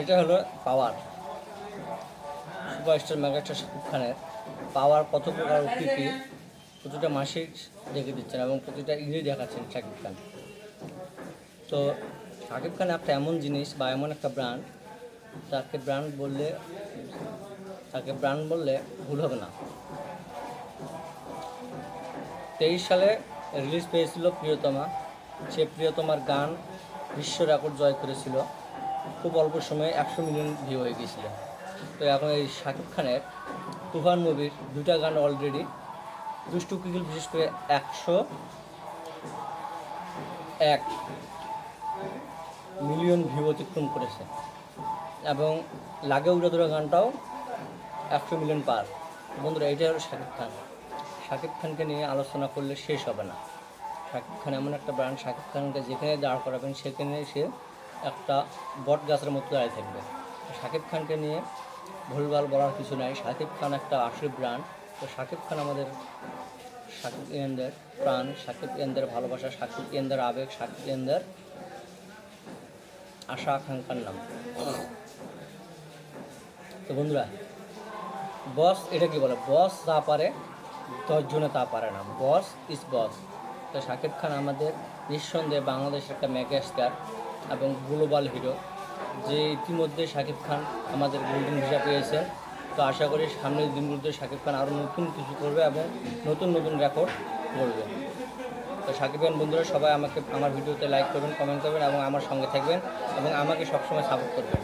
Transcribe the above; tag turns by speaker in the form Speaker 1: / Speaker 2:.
Speaker 1: এটা হলো পাওয়ার। Superstar megastar Shakib খানের পাওয়ার কত প্রকার ও কী কী প্রতিটা মাসিক দেখে দিচ্ছেন এবং প্রতিটা ঈদে দেখাচ্ছেন শাকিব খান। তো শাকিব খান একটা এমন জিনিস বা এমন একটা ব্র্যান্ড তাকে ব্র্যান্ড বললে, তাকে ব্র্যান্ড বললে ভুল হবে না। তেইশ সালে রিলিজ পেয়েছিল প্রিয়তমা। সে প্রিয়তমার গান বিশ্ব রেকর্ড জয় করেছিল। খুব অল্প সময়ে একশো মিলিয়ন ভিউ হয়ে গিয়েছিল। তো এখন এই শাকিব খানের তুফান মুভির দুটা গান অলরেডি দুষ্টু কিকিল বিশেষ করে একশো এক মিলিয়ন ভিউ অতিক্রম করেছে। এবং লাগে উড়ে ধরে গানটাও একশো মিলিয়ন পার। বন্ধুরা, এটাই হলো শাকিব খান। শাকিব খানকে নিয়ে আলোচনা করলে শেষ হবে না। শাকিব খান এমন একটা ব্র্যান্ড শাকিব খানকে যেখানে দাঁড় করাবেন, সেখানে সে একটা বট গাছের মতো দাঁড়িয়ে থাকবে। শাকিব খানকে নিয়ে ভুলভাল বলার কিছু নাই। শাকিব খান একটা আসল ব্র্যান্ড তো শাকিব খান আমাদের শাকিব ইয়েনদের প্রাণ, শাকিব ইয়েনদের ভালোবাসা, শাকিব ইয়েনদের আবেগ, শাকিব ইয়েনদের আশা, আকাঙ্ক্ষার নাম। তো বন্ধুরা, বস এটা কি বলে? বস যা পারে, দশজনে তা পারে না। Boss is boss. তো শাকিব খান আমাদের নিঃসন্দেহে বাংলাদেশের একটা মেগা স্টার এবং গ্লোবাল হিরো, যে ইতিমধ্যে শাকিব খান আমাদের গোল্ডেন ভিসা পেয়েছে। তো আশা করি সামনের দিনগুলোতে শাকিব খান আরও নতুন কিছু করবে এবং নতুন নতুন রেকর্ড করবে তো শাকিব খান বন্ধুরা, সবাই আমাকে, আমার ভিডিওতে লাইক করবেন কমেন্ট করবেন এবং আমার সঙ্গে থাকবেন এবং আমাকে সবসময় সাপোর্ট করবেন।